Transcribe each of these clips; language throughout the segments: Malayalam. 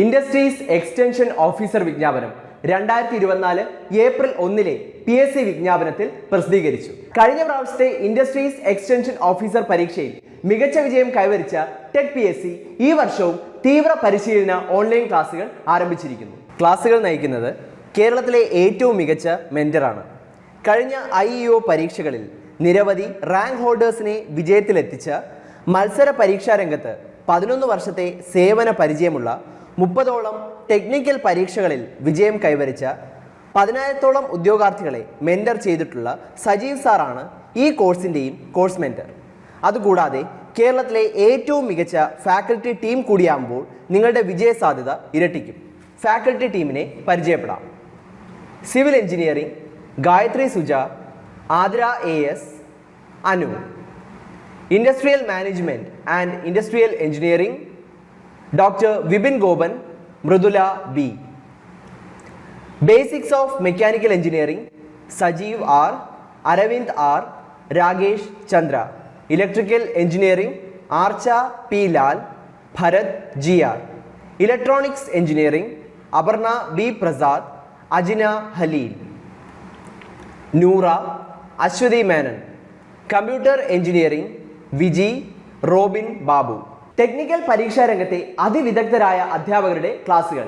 ഇൻഡസ്ട്രീസ് എക്സ്റ്റൻഷൻ ഓഫീസർ വിജ്ഞാപനം രണ്ടായിരത്തി ഇരുപത്തിനാല് ഏപ്രിൽ ഒന്നിലെ പി എസ് സി വിജ്ഞാപനത്തിൽ പ്രസിദ്ധീകരിച്ചു. കഴിഞ്ഞ പ്രാവശ്യത്തെ ഇൻഡസ്ട്രീസ് എക്സ്റ്റൻഷൻ ഓഫീസർ പരീക്ഷയിൽ മികച്ച വിജയം കൈവരിച്ച ടെക് പി എസ് സി ഈ വർഷവും തീവ്ര പരിശീലന ഓൺലൈൻ ക്ലാസുകൾ ആരംഭിച്ചിരിക്കുന്നു. ക്ലാസുകൾ നയിക്കുന്നത് കേരളത്തിലെ ഏറ്റവും മികച്ച മെന്ററാണ്. കഴിഞ്ഞ ഐ പരീക്ഷകളിൽ നിരവധി റാങ്ക് ഹോൾഡേഴ്സിനെ വിജയത്തിലെത്തിച്ച മത്സര പരീക്ഷാ രംഗത്ത് പതിനൊന്ന് വർഷത്തെ സേവന പരിചയമുള്ള മുപ്പതോളം ടെക്നിക്കൽ പരീക്ഷകളിൽ വിജയം കൈവരിച്ച പതിനായിരത്തോളം ഉദ്യോഗാർത്ഥികളെ മെന്റർ ചെയ്തിട്ടുള്ള സജീവ് സാറാണ് ഈ കോഴ്സിന്റെയും കോഴ്സ് മെന്റർ അതുകൂടാതെ കേരളത്തിലെ ഏറ്റവും മികച്ച ഫാക്കൽറ്റി ടീം കൂടിയാകുമ്പോൾ നിങ്ങളുടെ വിജയ സാധ്യത ഇരട്ടിക്കും ഫാക്കൽറ്റി ടീമിനെ പരിചയപ്പെടാം. Civil engineering Gayathri Suja Aadra A S Anu. Industrial management and industrial engineering doctor Vipin Gopan Mridula B basics of mechanical engineering Sajeev R Aravind R Rakesh Chandra electrical engineering Archa P Lal Bharath G R electronics engineering Aparna B Prasad Ajina Haleel Noora Aswathy Menon computer engineering Viji Robin Babu technical പരീക്ഷാ രംഗത്തെ അതിവിദഗ്ധരായ അധ്യാപകരുടെ ക്ലാസുകൾ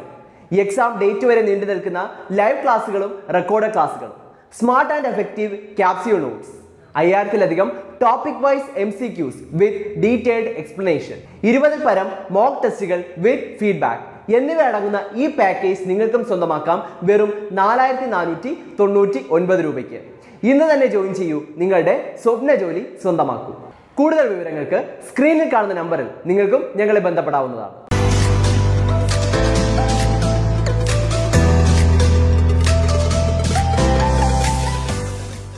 എക്സാം ഡേറ്റ് വരെ നീണ്ടു നിൽക്കുന്ന ലൈവ് ക്ലാസുകളും റെക്കോർഡ് ക്ലാസുകളും smart and effective capsule notes അയ്യായിരത്തിലധികം topic wise M C Qs with detailed explanation ഇരുപതിൽ പരം മോക്ക് ടെസ്റ്റുകൾ വിത്ത് ഫീഡ്ബാക്ക് എന്നിവ അടങ്ങുന്ന ഈ പാക്കേജ് നിങ്ങൾക്കും സ്വന്തമാക്കാം വെറും നാലായിരത്തി നാനൂറ്റി തൊണ്ണൂറ്റി ഒൻപത് രൂപയ്ക്ക്. ഇന്ന് തന്നെ ജോയിൻ ചെയ്യൂ നിങ്ങളുടെ സ്വപ്ന ജോലി സ്വന്തമാക്കൂ. കൂടുതൽ വിവരങ്ങൾക്ക് സ്ക്രീനിൽ കാണുന്ന നമ്പറിൽ നിങ്ങൾക്കും ഞങ്ങളെ ബന്ധപ്പെടാവുന്നതാണ്.